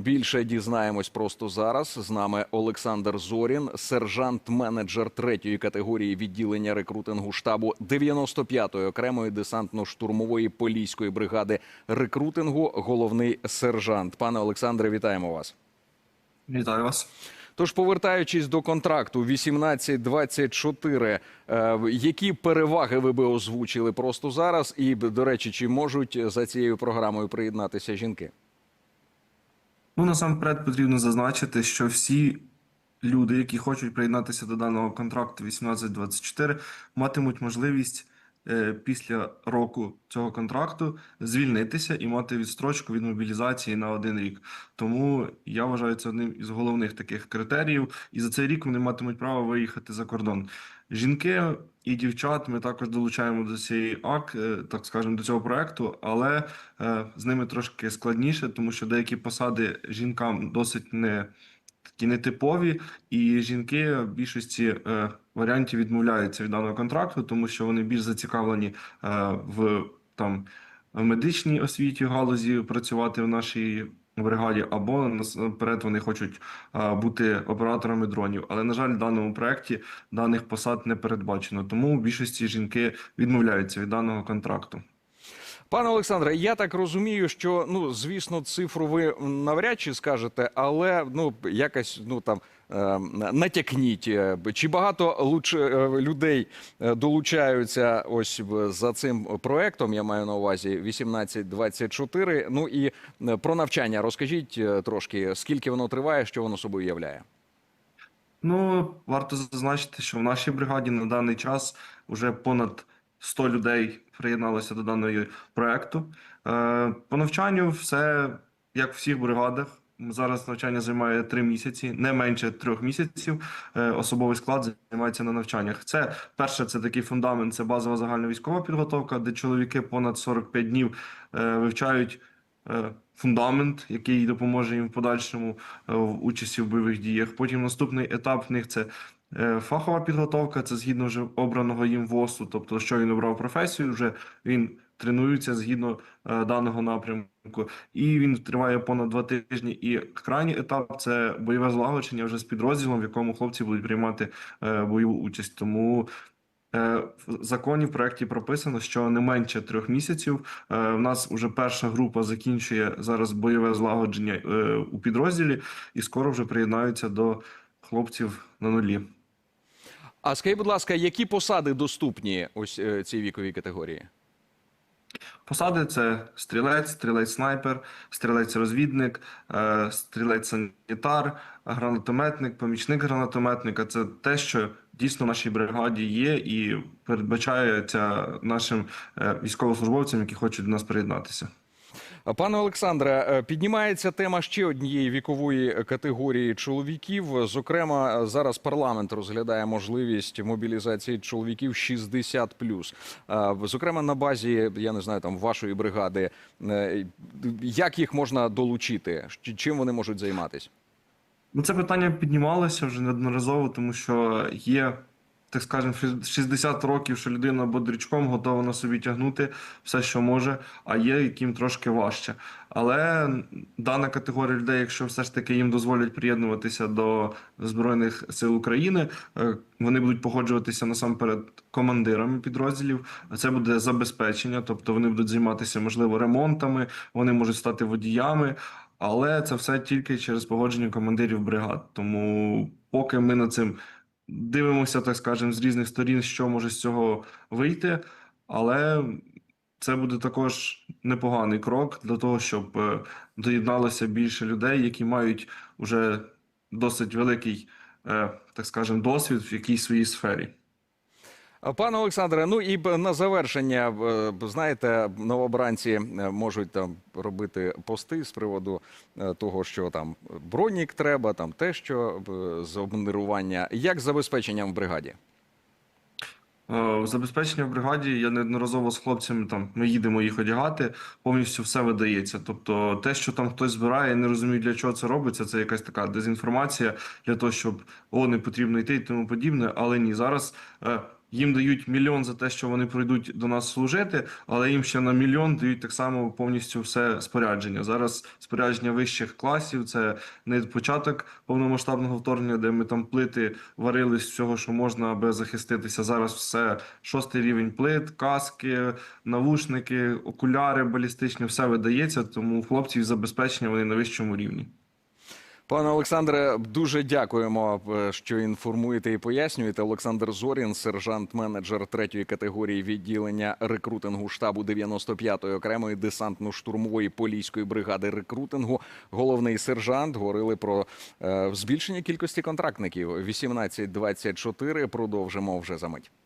Більше дізнаємось просто зараз. З нами Олександр Зорін, сержант-менеджер третьої категорії відділення рекрутингу штабу 95-ї окремої десантно-штурмової поліської бригади рекрутингу. Головний сержант. Пане Олександре, вітаємо вас. Вітаю вас. Тож, повертаючись до контракту 18-24, е, які переваги ви би озвучили просто зараз? І, до речі, чи можуть за цією програмою приєднатися жінки? Ну насамперед потрібно зазначити, що всі люди, які хочуть приєднатися до даного контракту 1824, матимуть можливість після року цього контракту звільнитися і мати відстрочку від мобілізації на один рік. Тому я вважаю це одним із головних таких критеріїв, і за цей рік вони матимуть право виїхати за кордон. Жінки і дівчат ми також долучаємо до цієї ак, е, так скажемо, до цього проекту, але е, з ними трошки складніше, тому що деякі посади жінкам досить не такі нетипові, і жінки в більшості е, варіантів відмовляються від даного контракту, тому що вони більш зацікавлені е, в там в медичній освіті галузі працювати в нашій бригаді, або насамперед вони хочуть е, бути операторами дронів. Але на жаль, в даному проекті даних посад не передбачено. Тому в більшості жінки відмовляються від даного контракту. Пане Олександре, я так розумію, що ну звісно, цифру ви навряд чи скажете, але ну якось ну там е, натякніть, е, чи багато е, людей е, долучаються ось за цим проектом. Я маю на увазі 18-24. Ну і про навчання розкажіть трошки, скільки воно триває, що воно собою являє. Ну, варто зазначити, що в нашій бригаді на даний час вже понад 100 людей приєдналося до даного проекту. Е, По навчанню все як в всіх бригадах. Зараз навчання займає три місяці, не менше трьох місяців. Е, Особовий склад займається на навчаннях. Це перше, це такий фундамент, це базова загальна військова підготовка, де чоловіки понад 45 днів е, вивчають фундамент, який допоможе їм в подальшому е, в участі в бойових діях. Потім наступний етап в них це е, фахова підготовка, це згідно вже обраного їм ВОСу, тобто, що він обрав професію, вже він тренується згідно е, даного напрямку, і він триває понад два тижні. І крайній етап це бойове злагодження вже з підрозділом, в якому хлопці будуть приймати е, бойову участь. Тому Е, В законі в проєкті прописано, що не менше трьох місяців. Е, У нас вже перша група закінчує зараз бойове злагодження е, у підрозділі, і скоро вже приєднаються до хлопців на нулі. А скажіть, будь ласка, які посади доступні ось е, цій віковій категорії? Посади це стрілець, стрілець-снайпер, стрілець-розвідник, е, стрілець-санітар, гранатометник, помічник гранатометника. Це те, що дійсно в нашій бригаді є і передбачається нашим е, військовослужбовцям, які хочуть до нас приєднатися. Пане Олександре, е, піднімається тема ще однієї вікової категорії чоловіків. Зокрема, зараз парламент розглядає можливість мобілізації чоловіків 60+. Е, Зокрема, на базі, я не знаю, там вашої бригади. Як їх можна долучити? Чим вони можуть займатися? Ну, це питання піднімалося вже неодноразово, тому що є, так скажемо, 60 років, що людина бодрячком готова на собі тягнути все, що може, а є яким трошки важче. Але дана категорія людей, якщо все ж таки їм дозволять приєднуватися до Збройних сил України, е, вони будуть погоджуватися насамперед командирами підрозділів. Це буде забезпечення, тобто вони будуть займатися, можливо, ремонтами, вони можуть стати водіями. Але це все тільки через погодження командирів бригад. Тому поки ми над цим дивимося, так скажемо, з різних сторін, що може з цього вийти. Але це буде також непоганий крок для того, щоб е, доєдналося більше людей, які мають уже досить великий, е, так скажемо, досвід в якійсь своїй сфері. Пане Олександре, ну і на завершення, е, знаєте, новобранці е, можуть там робити пости з приводу е, того, що там бронік треба, там те, що з обмундирування. Як з забезпеченням в бригаді? Забезпечення в бригаді я неодноразово з хлопцями там ми їдемо їх одягати, повністю все видається. Тобто, те, що там хтось збирає, я не розумію, для чого це робиться. Це якась така дезінформація для того, щоб о, не потрібно йти і тому подібне. Але ні, зараз їм дають мільйон за те, що вони прийдуть до нас служити, але їм ще на мільйон дають так само повністю все спорядження. Зараз спорядження вищих класів це не початок повномасштабного вторгнення, де ми там плити варили з всього, що можна, аби захиститися. Зараз все шостий рівень плит, каски, навушники, окуляри балістичні, все видається. Тому хлопців забезпечення вони на вищому рівні. Пане Олександре, дуже дякуємо, е, що інформуєте і пояснюєте. Олександр Зорін, сержант-менеджер третьої категорії відділення рекрутингу штабу 95-ї окремої десантно-штурмової поліської бригади рекрутингу. Головний сержант говорили про е, збільшення кількості контрактників. 18-24. Продовжимо вже за мить.